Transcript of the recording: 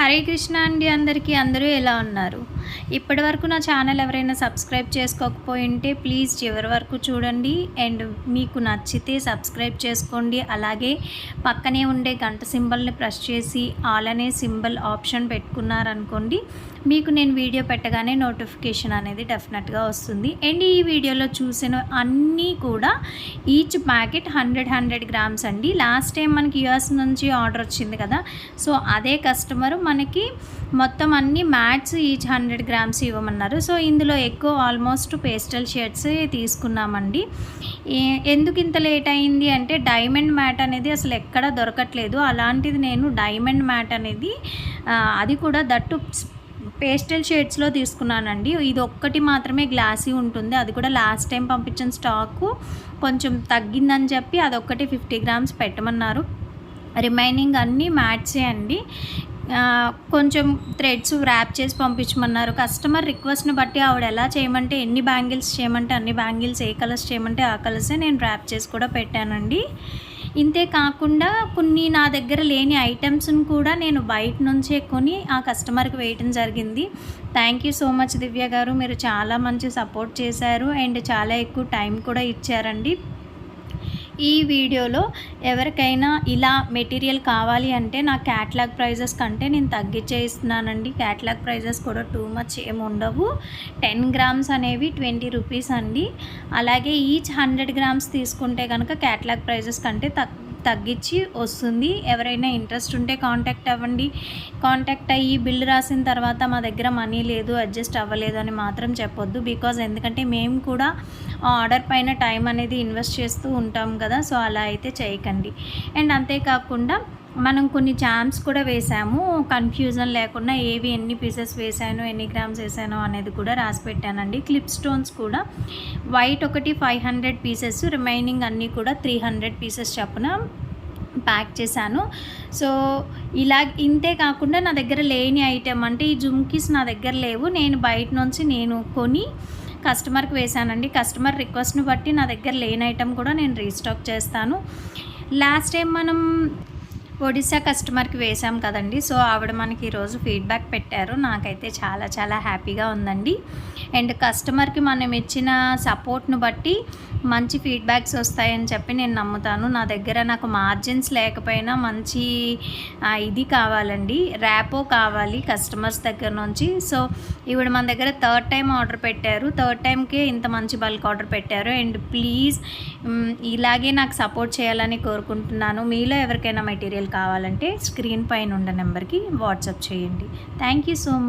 హరే కృష్ణ అండి అందరికీ. అందరూ ఎలా ఉన్నారు? ఇప్పటి వరకు నా ఛానల్ ఎవరైనా సబ్స్క్రైబ్ చేసుకోకపోయి ఉంటే ప్లీజ్ చివరి వరకు చూడండి. అండ్ మీకు నచ్చితే సబ్స్క్రైబ్ చేసుకోండి. అలాగే పక్కనే ఉండే గంట సింబల్ని ప్రెస్ చేసి ఆల్ అనే సింబల్ ఆప్షన్ పెట్టుకున్నారనుకోండి మీకు నేను వీడియో పెట్టగానే నోటిఫికేషన్ అనేది డెఫినెట్గా వస్తుంది. అండ్ ఈ వీడియోలో చూసిన అన్నీ కూడా each packet hundred hundred grams అండి. లాస్ట్ టైం మనకి యూఎస్ నుంచి ఆర్డర్ వచ్చింది కదా సో అదే కస్టమర్ మనకి మొత్తం అన్ని మ్యాట్స్ ఈచ్ హండ్రెడ్ గ్రామ్స్ ఇవ్వమన్నారు. సో ఇందులో ఎక్కువ ఆల్మోస్ట్ పేస్టల్ షేడ్స్ తీసుకున్నామండి. ఎందుకు ఇంత లేట్ అయింది అంటే డైమండ్ మ్యాట్ అనేది అసలు ఎక్కడ దొరకట్లేదు. అలాంటిది నేను డైమండ్ మ్యాట్ అనేది అది కూడా దట్టు పేస్టల్ షేడ్స్లో తీసుకున్నానండి. ఇది ఒక్కటి మాత్రమే గ్లాసీ ఉంటుంది. అది కూడా లాస్ట్ టైం పంపించిన స్టాకు కొంచెం తగ్గిందని చెప్పి అదొక్కటి ఫిఫ్టీ గ్రామ్స్ పెట్టమన్నారు. రిమైనింగ్ అన్నీ మ్యాట్సే అండి. కొంచెం థ్రెడ్స్ ర్యాప్ చేసి పంపించమన్నారు. కస్టమర్ రిక్వెస్ట్ని బట్టి ఆవిడ ఎలా చేయమంటే ఎన్ని బ్యాంగిల్స్ చేయమంటే అన్ని బ్యాంగిల్స్ ఏ కలర్స్ చేయమంటే ఆ కలర్సే నేను ర్యాప్ చేసి కూడా పెట్టానండి. ఇంతే కాకుండా కొన్ని నా దగ్గర లేని ఐటమ్స్ని కూడా నేను బయట నుంచే కొని ఆ కస్టమర్కి వేయటం జరిగింది. Thank you so much Divya గారు. మీరు చాలా మంచి సపోర్ట్ చేశారు. అండ్ చాలా ఎక్కువ టైం కూడా ఇచ్చారండి. ఈ వీడియోలో ఎవరికైనా ఇలా మెటీరియల్ కావాలి అంటే నా క్యాట్లాగ్ ప్రైజెస్ కంటే నేను తగ్గించే ఇస్తున్నానండి క్యాట్లాగ్ ప్రైజెస్ కూడా టూ మచ్ ఏమి ఉండవు. టెన్ గ్రామ్స్ అనేవి ట్వంటీ రూపీస్ అండి. అలాగే ఈచ్ హండ్రెడ్ గ్రామ్స్ తీసుకుంటే కనుక క్యాట్లాగ్ ప్రైజెస్ కంటే తక్కువ తగ్గించి వస్తుంది. ఎవరైనా ఇంట్రెస్ట్ ఉంటే కాంటాక్ట్ అవ్వండి. కాంటాక్ట్ అయ్యి బిల్ రాసిన తర్వాత మా దగ్గర మనీ లేదు అడ్జస్ట్ అవ్వలేదు అని మాత్రం చెప్పొద్దు. బికాజ్ ఎందుకంటే మేము కూడా ఆర్డర్ పైన టైం అనేది ఇన్వెస్ట్ చేస్తూ ఉంటాం కదా సో అలా అయితే చేయకండి. అండ్ అంతేకాకుండా మనం కొన్ని చామ్స్ కూడా వేసాము కన్ఫ్యూజన్ లేకుండా ఏవి ఎన్ని పీసెస్ వేసాను ఎన్ని గ్రామ్స్ వేసాను అనేది కూడా రాసి పెట్టానండి. క్లిప్ స్టోన్స్ కూడా. వైట్ ఒకటి ఫైవ్ హండ్రెడ్ పీసెస్ రిమైనింగ్ అన్నీ కూడా త్రీ హండ్రెడ్ పీసెస్ చప్పున ప్యాక్ చేశాను. సో ఇలా ఇంతే కాకుండా నా దగ్గర లేని ఐటెం అంటే ఈ జుమ్కీస్ నా దగ్గర లేవు. నేను బయట నుంచి నేను కొని కస్టమర్కి వేశానండి. కస్టమర్ రిక్వెస్ట్ని బట్టి నా దగ్గర లేని ఐటెం కూడా నేను రీస్టాక్ చేస్తాను. లాస్ట్ టైం మనం ఒడిశా కస్టమర్కి వేసాం కదండి. సో ఆవిడ మనకి ఈరోజు ఫీడ్బ్యాక్ పెట్టారు. నాకైతే చాలా చాలా హ్యాపీగా ఉందండి. అండ్ కస్టమర్కి మనం ఇచ్చిన సపోర్ట్ను బట్టి మంచి ఫీడ్బ్యాక్స్ వస్తాయని చెప్పి నేను నమ్ముతాను. నా దగ్గర నాకు మార్జిన్స్ లేకపోయినా మంచి ఇది కావాలండి. ర్యాపో కావాలి కస్టమర్స్ దగ్గర నుంచి. సో ఇవిడ మన దగ్గర థర్డ్ టైం ఆర్డర్ పెట్టారు. థర్డ్ టైంకే ఇంత మంచి బల్క్ ఆర్డర్ పెట్టారు. అండ్ ప్లీజ్ ఇలాగే నాకు సపోర్ట్ చేయాలని కోరుకుంటున్నాను. మీలో ఎవరికైనా మెటీరియల్ కావాలంటే స్క్రీన్ పైన ఉన్న నెంబర్కి వాట్సాప్ చేయండి. Thank you so much